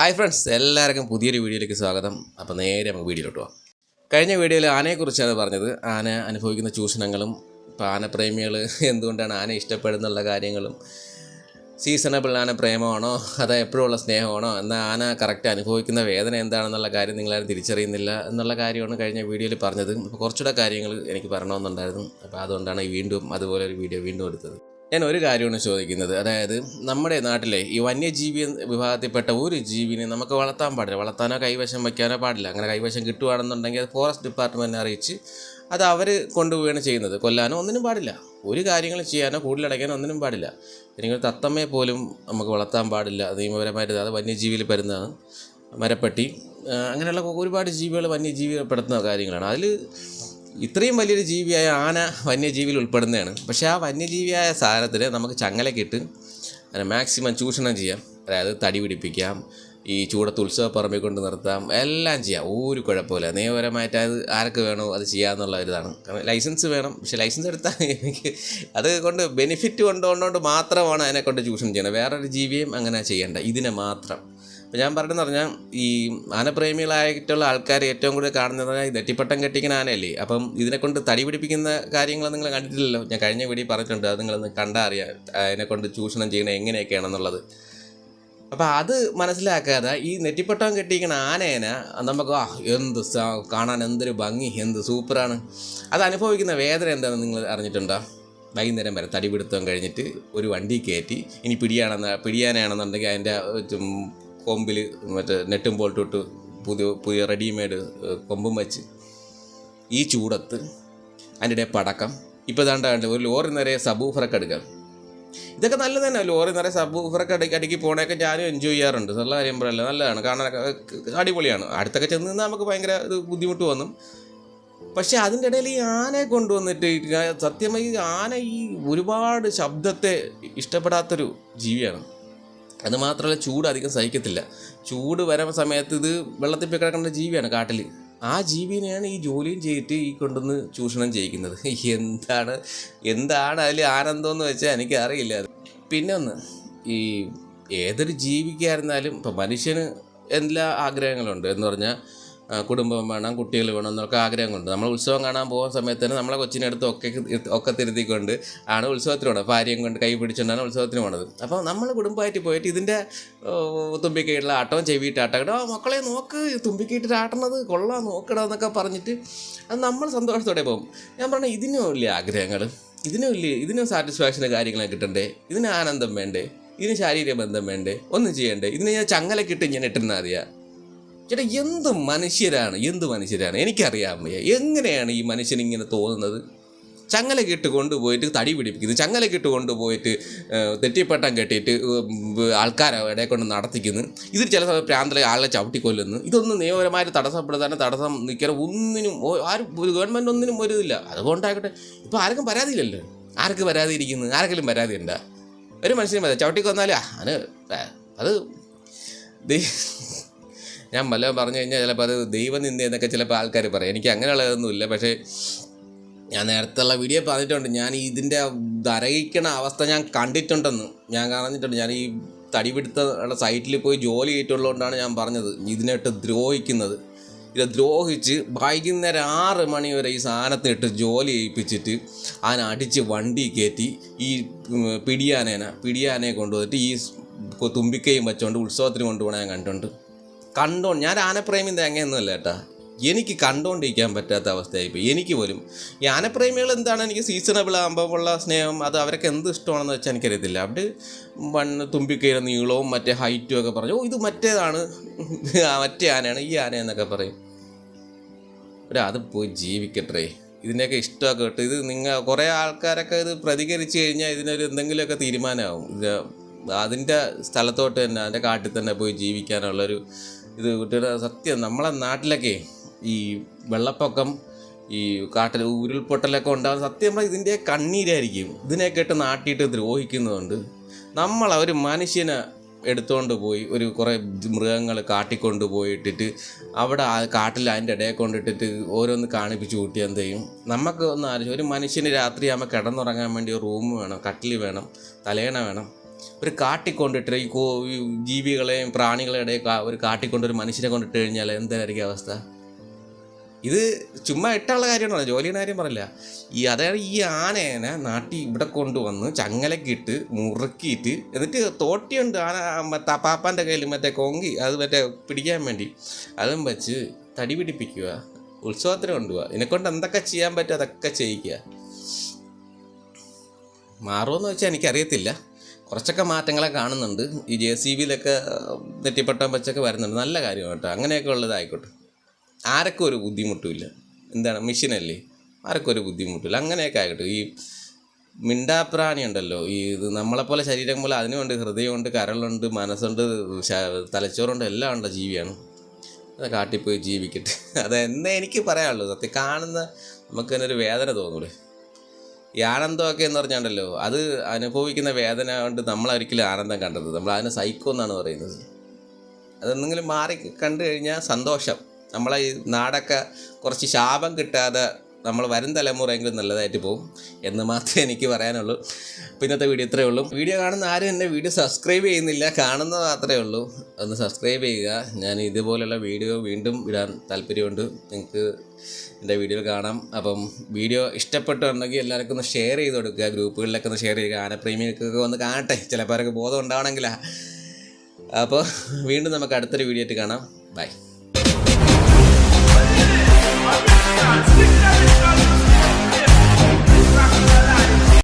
Hi friends എല്ലാവർക്കും പുതിയൊരു വീഡിയോയിലേക്ക് സ്വാഗതം. അപ്പോൾ നേരെ നമുക്ക് വീഡിയോയിലോട്ട് പോകാം കഴിഞ്ഞ വീഡിയോയിൽ ആനയെക്കുറിച്ചാണ് പറഞ്ഞത്. ആന അനുഭവിക്കുന്ന ചൂഷണങ്ങളും ഇപ്പോൾ ആനപ്രേമികൾ എന്തുകൊണ്ടാണ് ആന ഇഷ്ടപ്പെടുന്നുള്ള കാര്യങ്ങളും സീസണബിൾ ആന പ്രേമമാണോ അതോ എപ്പോഴുള്ള സ്നേഹമാണോ എന്നാൽ ആന കറക്റ്റ് അനുഭവിക്കുന്ന വേദന എന്താണെന്നുള്ള കാര്യം നിങ്ങളാരും തിരിച്ചറിയുന്നില്ല എന്നുള്ള കാര്യമാണ് കഴിഞ്ഞ വീഡിയോയിൽ പറഞ്ഞത്. അപ്പോൾ കുറച്ചുകൂടെ കാര്യങ്ങൾ എനിക്ക് പറയണമെന്നുണ്ടായിരുന്നു. അപ്പോൾ അതുകൊണ്ടാണ് വീണ്ടും അതുപോലെ ഒരു വീഡിയോ വീണ്ടും എടുത്തത്. ഞാൻ ഒരു കാര്യമാണ് ചോദിക്കുന്നത്. അതായത് നമ്മുടെ നാട്ടിലെ ഈ വന്യജീവി വിഭാഗത്തിൽപ്പെട്ട ഒരു ജീവിനെ നമുക്ക് വളർത്താൻ പാടില്ല. വളർത്താനോ കൈവശം വയ്ക്കാനോ പാടില്ല. അങ്ങനെ കൈവശം കിട്ടുകയാണെന്നുണ്ടെങ്കിൽ അത് ഫോറസ്റ്റ് ഡിപ്പാർട്ട്മെന്റിനെ അറിയിച്ച് അത് അവർ കൊണ്ടുപോവുകയാണ് ചെയ്യുന്നത്. കൊല്ലാനോ ഒന്നിനും പാടില്ല. ഒരു കാര്യങ്ങൾ ചെയ്യാനോ കൂടുതലടയ്ക്കാനോ ഒന്നിനും പാടില്ല. എനിക്ക് തത്തമ്മയെ പോലും നമുക്ക് വളർത്താൻ പാടില്ല. നിയമപരമായിട്ട് അത് വന്യജീവിയിൽ പരുന്നതാണ് മരപ്പട്ടി അങ്ങനെയുള്ള ഒരുപാട് ജീവികൾ വന്യജീവിയിൽപ്പെടുത്തുന്ന കാര്യങ്ങളാണ്. അതിൽ ഇത്രയും വലിയൊരു ജീവിയായ ആന വന്യജീവിയിൽ ഉൾപ്പെടുന്നതാണ്. പക്ഷേ ആ വന്യജീവിയായ സാധനത്തിന് നമുക്ക് ചങ്ങലക്കിട്ട് മാക്സിമം ചൂഷണം ചെയ്യാം. അതായത് തടി പിടിപ്പിക്കാം ഈ ചൂടത്ത് ഉത്സവ പറമ്പിൽ കൊണ്ട് നിർത്താം എല്ലാം ചെയ്യാം. ഒരു കുഴപ്പമില്ല. നിയമപരമായിട്ട് അത് ആർക്ക് വേണോ അത് ചെയ്യാമെന്നുള്ള ഒരിതാണ്. കാരണം ലൈസൻസ് വേണം. പക്ഷെ ലൈസൻസ് എടുത്താൽ എനിക്ക് അത് കൊണ്ട് ബെനിഫിറ്റ് കൊണ്ടുകൊണ്ടുകൊണ്ട് മാത്രമാണ് അതിനെ കൊണ്ട് ചൂഷണം ചെയ്യണം വേറൊരു ജീവിയും അങ്ങനെ ചെയ്യേണ്ട. ഇതിനെ മാത്രം. അപ്പോൾ ഞാൻ പറഞ്ഞതെന്ന് പറഞ്ഞാൽ ഈ ആനപ്രേമികളായിട്ടുള്ള ആൾക്കാർ ഏറ്റവും കൂടുതൽ കാണുന്നത് ഈ നെറ്റിപ്പട്ടം കെട്ടിക്കുന്ന ആനയല്ലേ? അപ്പം ഇതിനെക്കൊണ്ട് തടി പിടിപ്പിക്കുന്ന കാര്യങ്ങൾ നിങ്ങൾ കണ്ടിട്ടില്ലല്ലോ? ഞാൻ കഴിഞ്ഞ വീഡിയോ പറഞ്ഞിട്ടുണ്ട് അത് നിങ്ങളൊന്ന് കണ്ടാൽ അറിയാം അതിനെക്കൊണ്ട് ചൂഷണം ചെയ്യുന്നത് എങ്ങനെയൊക്കെയാണെന്നുള്ളത്. അപ്പോൾ അത് മനസ്സിലാക്കാതെ ഈ നെറ്റിപ്പട്ടം കെട്ടിയിരിക്കുന്ന ആനേനെ നമുക്ക് ആ എന്ത് കാണാൻ എന്തൊരു ഭംഗി എന്ത് സൂപ്പറാണ്. അത് അനുഭവിക്കുന്ന വേദന എന്താണെന്ന് നിങ്ങൾ അറിഞ്ഞിട്ടുണ്ടോ? വൈകുന്നേരം വരെ തടി തടിപിടുത്തം കഴിഞ്ഞിട്ട് ഒരു വണ്ടി കയറ്റി ഇനി പിടിയാണെന്ന് പിടിയാനാണെന്നുണ്ടെങ്കിൽ അതിന്റെ കൊമ്പിൽ മറ്റേ നെട്ടും ബോൾട്ടിട്ട് പുതിയ പുതിയ റെഡിമെയ്ഡ് കൊമ്പും വെച്ച് ഈ ചൂടത്ത് അതിന്റെ ഇടയിൽ പടക്കം. ഇപ്പോൾ ഇതാണ്ട് ഒരു ലോറി നിറയെ സബൂഫറൊക്കെ എടുക്കാം. ഇതൊക്കെ നല്ലത് തന്നെ. ലോറി നിറയെ സബൂഫറൊക്കെ അടുക്കി അടുക്കി പോണേക്കെ ഞാനും എൻജോയ് ചെയ്യാറുണ്ട്. നല്ല കാര്യം പറയല്ല നല്ലതാണ്. കാണാനൊക്കെ അടിപൊളിയാണ്. അടുത്തൊക്കെ ചെന്ന് നിന്നാൽ നമുക്ക് ഭയങ്കര ഇത് ബുദ്ധിമുട്ട് വന്നു പക്ഷെ അതിന്റെ ഇടയിൽ ഈ ആനയെ കൊണ്ടുവന്നിട്ട് സത്യമായി ആന ഈ ഒരുപാട് ശബ്ദത്തെ ഇഷ്ടപ്പെടാത്തൊരു ജീവിയാണ്. അത് മാത്രമല്ല ചൂട് അധികം സഹിക്കത്തില്ല. ചൂട് വരുന്ന സമയത്ത് ഇത് വെള്ളത്തിൽ പോയി കിടക്കേണ്ട ജീവിയാണ് കാട്ടിൽ ആ ജീവിനെയാണ് ഈ ജോലിയും ചെയ്തിട്ട് ഈ കൊണ്ടുവന്ന് ചൂഷണം ചെയ്യിക്കുന്നത്. എന്താണ് എന്താണ് അതിൽ ആനന്ദം എന്ന് വെച്ചാൽ എനിക്ക് അറിയില്ല പിന്നെ ഒന്ന് ഈ ഏതൊരു ജീവിക്കായിരുന്നാലും ഇപ്പം മനുഷ്യന് എല്ലാ ആഗ്രഹങ്ങളുണ്ട് എന്ന് പറഞ്ഞാൽ കുടുംബം വേണം കുട്ടികൾ വേണം എന്നൊക്കെ ആഗ്രഹം കൊണ്ട് നമ്മൾ ഉത്സവം കാണാൻ പോകുന്ന സമയത്ത് തന്നെ നമ്മളെ കൊച്ചിനെ അടുത്ത് ഒക്കെ ഒക്കെ തിരുത്തിക്കൊണ്ട് ആണ് ഉത്സവത്തിന് പോണത്. ഭാര്യയും കൊണ്ട് കൈ പിടിച്ചുകൊണ്ടാണ് ഉത്സവത്തിന് പോണത്. അപ്പോൾ നമ്മൾ കുടുംബമായിട്ട് പോയിട്ട് ഇതിന്റെ തുമ്പിക്കൈട്ടുള്ള ആട്ടവും ചെവിയിട്ട് ആട്ടം മക്കളെ നോക്ക് തുമ്പിക്കൈയിട്ട് ആട്ടണത് കൊള്ളാം നോക്കടാ എന്നൊക്കെ പറഞ്ഞിട്ട് അത് നമ്മൾ സന്തോഷത്തോടെ പോകും. ഞാൻ പറഞ്ഞ ഇതിനും വലിയ ആഗ്രഹങ്ങൾ. ഇതിനും വലിയ ഇതിനും സാറ്റിസ്ഫാക്ഷൻ കാര്യങ്ങളൊക്കെ കിട്ടണ്ടേ? ഇതിന് ആനന്ദം വേണ്ടേ? ഇതിന് ശാരീരിക ബന്ധം വേണ്ടേ? ഒന്നും ചെയ്യണ്ടേ? ഇതിന് ഞാൻ ചങ്ങലക്കിട്ട് ഞാൻ ഇട്ടിരുന്നാൽ അറിയാം ചേട്ടാ എന്ത് മനുഷ്യരാണ്? എന്ത് മനുഷ്യരാണ്? എനിക്കറിയാൻ വയ്യ എങ്ങനെയാണ് ഈ മനുഷ്യൻ ഇങ്ങനെ തോന്നുന്നത്? കെട്ട് കൊണ്ടുപോയിട്ട് തടി പിടിപ്പിക്കുന്നു. ചങ്ങല കെട്ട് കൊണ്ടുപോയിട്ട് തെറ്റിപ്പട്ടം കെട്ടിയിട്ട് ആൾക്കാരെ ഇടയെ കൊണ്ട് നടത്തിക്കുന്നു. ഇതിൽ ചില സമയം പ്രാന്തലെ ആളെ ചവിട്ടിക്കൊല്ലുന്നു ഇതൊന്നും നിയമപരമായിട്ട് തടസ്സപ്പെടുത്താൻ തടസ്സം നിൽക്കാൻ ഒന്നിനും ആരും ഗവൺമെന്റ് ഒന്നിനും ഒരു ഇതില്ല അതുകൊണ്ടാകട്ടെ. ഇപ്പോൾ ആർക്കും പരാതിയില്ലല്ലോ. ആർക്ക് പരാതി ഇരിക്കുന്നു ആർക്കെങ്കിലും പരാതി ഉണ്ടാ ഒരു മനുഷ്യനും പരാതി ചവിട്ടിക്കൊന്നാലേ അത് അത് ഞാൻ വല്ലതും പറഞ്ഞു കഴിഞ്ഞാൽ ചിലപ്പോൾ അത് ദൈവനിന്ദ എന്നൊക്കെ ചിലപ്പോൾ ആൾക്കാർ പറയും. എനിക്ക് അങ്ങനെയുള്ളതൊന്നുമില്ല പക്ഷേ ഞാൻ നേരത്തെ ഉള്ള വീഡിയോ പറഞ്ഞിട്ടുണ്ട്. ഞാൻ ഇതിന്റെ ധരയിക്കണ അവസ്ഥ ഞാൻ കണ്ടിട്ടുണ്ടെന്ന്. ഞാൻ പറഞ്ഞിട്ടുണ്ട്. ഞാൻ ഈ തടി പിടുത്ത സൈറ്റിൽ പോയി ജോലി ചെയ്തിട്ടുള്ളതുകൊണ്ടാണ് ഞാൻ പറഞ്ഞത്. ഇതിനായിട്ട് ദ്രോഹിക്കുന്നത്. ഇത് ദ്രോഹിച്ച് വൈകുന്നേരം ആറ് മണി വരെ ഈ സാധനത്തിനിട്ട് ജോലി ചെയ്യിപ്പിച്ചിട്ട് അതിനെ അടിച്ച് വണ്ടി കയറ്റി ഈ പിടിയാനേന പിടിയാനയെ കൊണ്ടുവന്നിട്ട് ഈ തുമ്പിക്കയും വെച്ചുകൊണ്ട് ഉത്സവത്തിന് കൊണ്ടുപോകണ ഞാൻ കണ്ടിട്ടുണ്ട്. കണ്ടോ ഞാൻ ആനപ്രേമി തേങ്ങയൊന്നുമല്ല കേട്ടാ. എനിക്ക് കണ്ടുകൊണ്ടിരിക്കാൻ പറ്റാത്ത അവസ്ഥയായിപ്പോയി. എനിക്ക് പോലും ഈ ആനപ്രേമികൾ എന്താണ് എനിക്ക് സീസണബിൾ ആകുമ്പോൾ ഉള്ള സ്നേഹം അത് അവരൊക്കെ എന്ത് ഇഷ്ടമാണെന്ന് വെച്ചാൽ എനിക്കറിയത്തില്ല. അവിടെ മണ്ണ് തുമ്പിക്കയുടെ നീളവും മറ്റേ ഹൈറ്റും ഒക്കെ പറഞ്ഞു ഓ ഇത് മറ്റേതാണ്. മറ്റേ ആനയാണ് ഈ ആന എന്നൊക്കെ പറയും. ഒരു അത് പോയി ജീവിക്കട്ടെ. ഇതിന്റെയൊക്കെ ഇഷ്ടമൊക്കെ ഇട്ട് ഇത് നിങ്ങൾ കുറേ ആൾക്കാരൊക്കെ ഇത് പ്രതികരിച്ച് കഴിഞ്ഞാൽ ഇതിനൊരു എന്തെങ്കിലുമൊക്കെ തീരുമാനമാവും. ഇത് അതിന്റെ സ്ഥലത്തോട്ട് തന്നെ അതിന്റെ കാട്ടിൽ തന്നെ പോയി ജീവിക്കാനുള്ളൊരു ഇത് കുട്ടിയുടെ സത്യം. നമ്മളെ നാട്ടിലൊക്കെ ഈ വെള്ളപ്പൊക്കം ഈ കാട്ടിൽ ഉരുൾപൊട്ടലൊക്കെ ഉണ്ടാകുന്ന സത്യം പറഞ്ഞാൽ ഇതിന്റെ കണ്ണീരായിരിക്കും. ഇതിനെ കേട്ട് നാട്ടിയിട്ട് ദ്രോഹിക്കുന്നതുകൊണ്ട് നമ്മൾ ഒരു മനുഷ്യനെ എടുത്തുകൊണ്ട് പോയി ഒരു കുറേ മൃഗങ്ങൾ കാട്ടിക്കൊണ്ട് പോയിട്ടിട്ട് അവിടെ ആ കാട്ടിൽ അതിന്റെ ഇടയിൽ കൊണ്ടിട്ടിട്ട് ഓരോന്ന് കാണിപ്പിച്ച് കൂട്ടി എന്ത് ചെയ്യും? നമുക്ക് ഒന്ന് ആലോചിച്ച് ഒരു മനുഷ്യന് രാത്രിയാകുമ്പോൾ കിടന്നുറങ്ങാൻ വേണ്ടി ഒരു റൂം വേണം കട്ടിൽ വേണം തലേണ വേണം. ഒരു കാട്ടിക്കൊണ്ടിട്ട് ഈ കോ ജീവികളെയും പ്രാണികളെയും ഇടയിൽ ഒരു കാട്ടിക്കൊണ്ട് ഒരു മനുഷ്യനെ കൊണ്ടിട്ട് കഴിഞ്ഞാൽ എന്തായിരിക്കും അവസ്ഥ? ഇത് ചുമ്മാ ഇട്ടുള്ള കാര്യമാണോ ജോലിയുടെ കാര്യം പറയില്ല. ഈ അതായത് ഈ ആനേനെ നാട്ടിൽ ഇവിടെ കൊണ്ടുവന്ന് ചങ്ങലക്കിട്ട് മുറുക്കിയിട്ട് എന്നിട്ട് തോട്ടിയുണ്ട് ആന പാപ്പാന്റെ കയ്യിൽ മറ്റേ കൊങ്കി അത് മറ്റേ പിടിക്കാൻ വേണ്ടി. അതും വെച്ച് തടി പിടിപ്പിക്കുക ഉത്സവത്തിന് കൊണ്ടുപോവുക. ഇതിനെക്കൊണ്ട് എന്തൊക്കെ ചെയ്യാൻ പറ്റും അതൊക്കെ ചെയ്യിക്കുക. മാറുമെന്ന് വെച്ചാൽ എനിക്കറിയത്തില്ല. കുറച്ചൊക്കെ മാറ്റങ്ങളെ കാണുന്നുണ്ട്. ഈ ജെ സി ബിയിലൊക്കെ നെറ്റിപ്പട്ടം വെച്ചൊക്കെ വരുന്നുണ്ട്. നല്ല കാര്യമാണ് കേട്ടോ. അങ്ങനെയൊക്കെ ഉള്ളതായിക്കോട്ടെ ആരൊക്കെ ഒരു ബുദ്ധിമുട്ടുമില്ല. എന്താണ്? മെഷീനല്ലേ? ആരൊക്കെ ഒരു ബുദ്ധിമുട്ടില്ല അങ്ങനെയൊക്കെ ആയിക്കോട്ടെ. ഈ മിണ്ടാപ്രാണി ഉണ്ടല്ലോ. ഈ ഇത് നമ്മളെപ്പോലെ ശരീരം പോലെ അതിനുമുണ്ട് ഹൃദയമുണ്ട് കരളുണ്ട് മനസ്സുണ്ട് തലച്ചോറുണ്ട് എല്ലാം ഉള്ള ജീവിയാണ്. അത് കാട്ടിപ്പോയി ജീവിക്കട്ടെ. അതെന്നെ എനിക്ക് പറയാനുള്ളൂ. സത്യം കാണുന്ന നമുക്ക് തന്നെ ഒരു വേദന തോന്നൂലേ. ഈ ആനന്ദമൊക്കെ എന്ന് പറഞ്ഞാണ്ടല്ലോ അത് അനുഭവിക്കുന്ന വേദന കൊണ്ട് നമ്മൾ ഒരിക്കലും ആനന്ദം കണ്ടത്. നമ്മൾ അതിനെ സൈക്കോ എന്നാണ് പറയുന്നത്. അതെന്തെങ്കിലും മാറി കണ്ടു കഴിഞ്ഞാൽ സന്തോഷം. നമ്മളെ ഈ നാടൊക്കെ കുറച്ച് ശാപം കിട്ടാതെ നമ്മൾ വരും തലമുറയെങ്കിലും നല്ലതായിട്ട് പോകും എന്ന് മാത്രമേ എനിക്ക് പറയാനുള്ളൂ. പിന്നത്തെ വീഡിയോ ഇത്രയേ ഉള്ളൂ. വീഡിയോ കാണുന്ന ആരും എന്റെ വീഡിയോ സബ്സ്ക്രൈബ് ചെയ്യുന്നില്ല. കാണുന്ന മാത്രമേ ഉള്ളൂ. ഒന്ന് സബ്സ്ക്രൈബ് ചെയ്യുക. ഞാൻ ഇതുപോലെയുള്ള വീഡിയോ വീണ്ടും ഇടാൻ താല്പര്യമുണ്ട്. നിങ്ങൾക്ക് എന്റെ വീഡിയോ കാണാം. അപ്പം വീഡിയോ ഇഷ്ടപ്പെട്ടുണ്ടെങ്കിൽ എല്ലാവർക്കും ഒന്ന് ഷെയർ ചെയ്ത് കൊടുക്കുക. ഗ്രൂപ്പുകളിലൊക്കെ ഒന്ന് ഷെയർ ചെയ്യുക. ആനപ്രേമികൾക്കൊക്കെ ഒന്ന് കാണട്ടെ. ചിലപ്പോൾ ബോധം ഉണ്ടാവണമെങ്കിലാ. അപ്പോൾ വീണ്ടും നമുക്ക് അടുത്തൊരു വീഡിയോ ആയിട്ട് കാണാം. Bye Six, seven, seven.